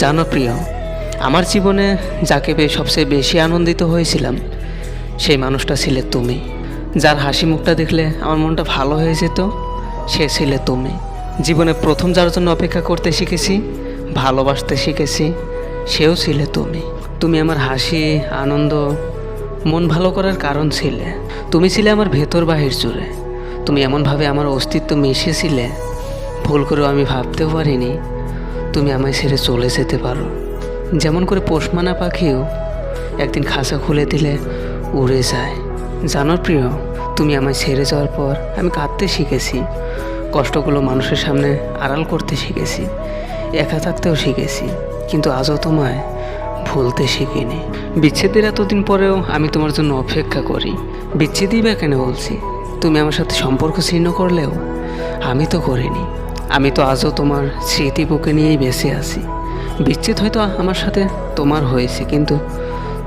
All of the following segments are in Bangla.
জানো প্রিয়, আমার জীবনে যাকে পেয়ে সবচেয়ে বেশি আনন্দিত হয়েছিলাম, সেই মানুষটা ছিলে তুমি। যার হাসি মুখটা দেখলে আমার মনটা ভালো হয়ে যেত, সে ছিলে তুমি। জীবনে প্রথম যার জন্য অপেক্ষা করতে শিখেছি, ভালোবাসতে শিখেছি, সেও ছিলে তুমি। তুমি আমার হাসি, আনন্দ, মন ভালো করার কারণ ছিলে। তুমি ছিলে আমার ভেতর বাহির জুড়ে। তুমি এমনভাবে আমার অস্তিত্ব মিশিয়েছিলে ভুল করেও আমি ভাবতেও পারিনি। তুমি আমায় ছেড়ে চলে যেতে পারো। যেমন করে পোষমানা পাখিও একদিন খাঁচা খুলে দিলে উড়ে যায়। জানো প্রিয়, তুমি আমায় ছেড়ে যাওয়ার পর আমি কাঁদতে শিখেছি। কষ্টগুলো মানুষের সামনে আড়াল করতে শিখেছি, একা থাকতেও শিখেছি, কিন্তু আজও তোমায় ভুলতে শিখিনি। বিচ্ছেদের এতদিন পরেও আমি তোমার জন্য অপেক্ষা করি। বিচ্ছেদই বা কেন বলছি? তুমি আমার সাথে সম্পর্ক ছিন্ন করলেও আমি তো করিনি। আমি তো আজও তোমার স্মৃতি বুকে নিয়েই বেঁচে আছি। বিচ্ছেদ হয়তো আমার সাথে তোমার হয়েছে, কিন্তু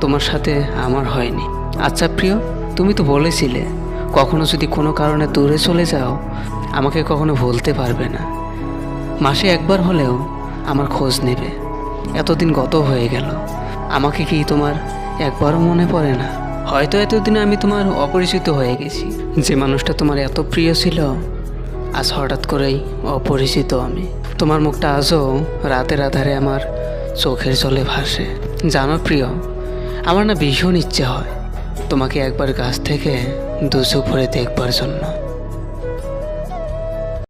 তোমার সাথে আমার হয়নি। আচ্ছা প্রিয়, তুমি তো বলেছিলে, কখনো যদি কোনো কারণে দূরে চলে যাও, আমাকে কখনো ভুলতে পারবে না। মাসে একবার হলেও আমার খোঁজ নেবে। এতদিন গত হয়ে গেল। আমাকে কি তোমার একবারও মনে পড়ে না? হয়তো এতদিনে আমি তোমার অপরিচিত হয়ে গেছি। যে মানুষটা তোমার এত প্রিয় ছিল আজ হঠাৎ করেই অপরিচিত আমি। তোমার মুখটা আজও রাতের আধারে আমার চোখের জলে ভাসে। জানো প্রিয়, আমার না ভীষণ ইচ্ছে হয় তোমাকে একবার গাছ থেকে দুচোখ ভরে দেখবার জন্য।